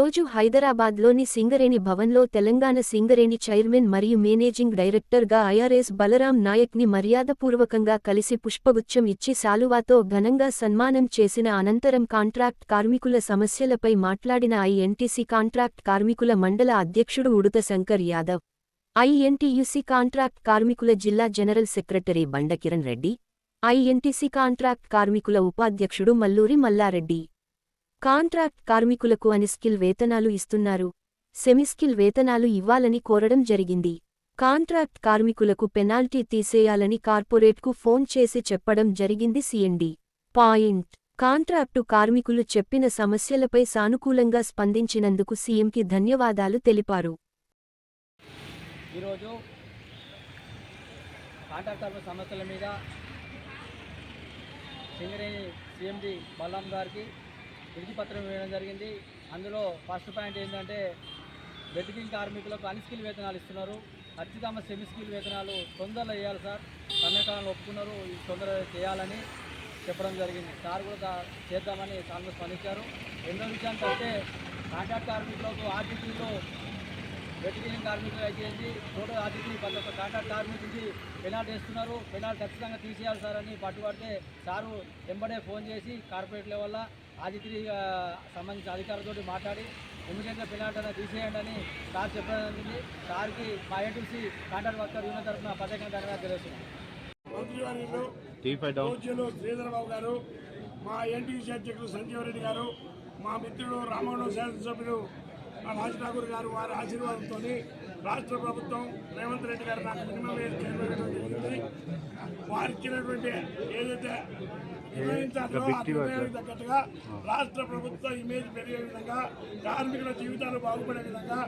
ఈరోజు హైదరాబాద్లోని సింగరేణి భవన్లో తెలంగాణ సింగరేణి చైర్మన్ మరియు మేనేజింగ్ డైరెక్టర్గా ఐఆర్ఎస్ బలరాం నాయక్ని మర్యాదపూర్వకంగా కలిసి పుష్పగుచ్చం ఇచ్చి శాలువాతో ఘనంగా సన్మానం చేసిన అనంతరం కాంట్రాక్ట్ కార్మికుల సమస్యలపై మాట్లాడిన ఐఎన్టీసీ కాంట్రాక్ట్ కార్మికుల మండల అధ్యక్షుడు ఉడుత శంకర్ యాదవ్. ఐఎన్టీయూసీ కాంట్రాక్ట్ కార్మికుల జిల్లా general secretary Bandakiran Reddy INTUC contract కార్మికుల ఉపాధ్యక్షుడు మల్లూరి మల్లారెడ్డి. కాంట్రాక్ట్ కార్మికులకు అనిస్కిల్ వేతనాలు ఇస్తున్నారు. సెమిస్కిల్ వేతనాలు ఇవ్వాలని కోరడం జరిగింది. కాంట్రాక్ట్ కార్మికులకు పెనాల్టీ తీసేయాలని కార్పొరేట్కు ఫోన్ చేసి చెప్పడం జరిగింది సిఎండి పాయింట్. కాంట్రాక్టు కార్మికులు చెప్పిన సమస్యలపై సానుకూలంగా స్పందించినందుకు సీఎంకి ధన్యవాదాలు తెలిపారు. ఈరోజు సమస్యల మీద సింగరేణి సీఎండి బల్లాం గారికి విడిచి పత్రం వేయడం జరిగింది. అందులో ఫస్ట్ పాయింట్ ఏంటంటే వెతికింగ్ కార్మికులకు అన్స్కిల్ వేతనాలు ఇస్తున్నారు. ఖచ్చితంగా సెమీ స్కిల్ వేతనాలు తొందరలో వేయాలి సార్. సమ్మెకాలంలో ఒప్పుకున్నారు. ఇది తొందరగా చేయాలని చెప్పడం జరిగింది. సార్ కూడా చేద్దామని కాంగ్రెస్ స్పందించారు. రెండో విషయానికి వస్తే కాంట్రాక్ట్ కార్మికులకు ఆర్టీసీలో వెటికింగ్ కార్మికులు అయితే టోటల్ ఆర్టీసీ ప్రతి ఒక్క కాంట్రాక్ట్ కార్మికులకి పెనాల్టీ వేస్తున్నారు. పెనాల్టీ ఖచ్చితంగా తీసేయాలి సార్ అని పట్టుబడితే సారు వెంబడే ఫోన్ చేసి కార్పొరేట్ లెవెల్లో ఆదిత్రి సంబంధించిన అధికారులతో మాట్లాడి ఇమీడియట్గా అనేది తీసేయండి అని సార్ చెప్పడం జరిగింది. సార్కి మా ఏటీసీ కాంట్రాక్ట్ వర్కర్ యూనియన్ తరఫున ప్రత్యేకంగా ధన్యవాదాలు పూజ్యులు శ్రీధరబాబు గారు మా ఎన్టీసీ అధ్యక్షులు సంజీవ్ రెడ్డి గారు మా మిత్రుడు రామవరం శాసనసభ్యులు రాజ్ ఠాకూర్ గారు వారి ఆశీర్వాదంతో రాష్ట్ర ప్రభుత్వం రేవంత్ రెడ్డి గారు నాకు మినిమం వేజ్ జరిగింది వారు ఇచ్చినటువంటి ఏదైతే నిర్ణయించారో ఆ నిర్ణయానికి తగ్గట్టుగా రాష్ట్ర ప్రభుత్వ ఇమేజ్ పెరిగే విధంగా కార్మికుల జీవితాలు బాగుపడే విధంగా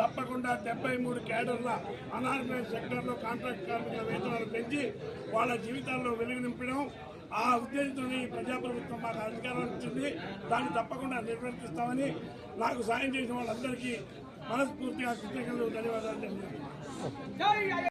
తప్పకుండా డెబ్బై మూడు కేడర్ల అనార్గనైజ్ సెక్టర్లో కాంట్రాక్ట్ కార్మికుల వేతనాలు పెంచి వాళ్ళ జీవితాల్లో వెలుగు నింపడం ఆ ఉద్దేశంతో ఈ ప్రజాప్రభుత్వం మాకు అధికారం ఇచ్చింది. దాన్ని తప్పకుండా నిర్వర్తిస్తామని నాకు సాయం చేసిన వాళ్ళందరికీ మనస్ఫూర్తిగా కృతజ్ఞతలు ధన్యవాదాలు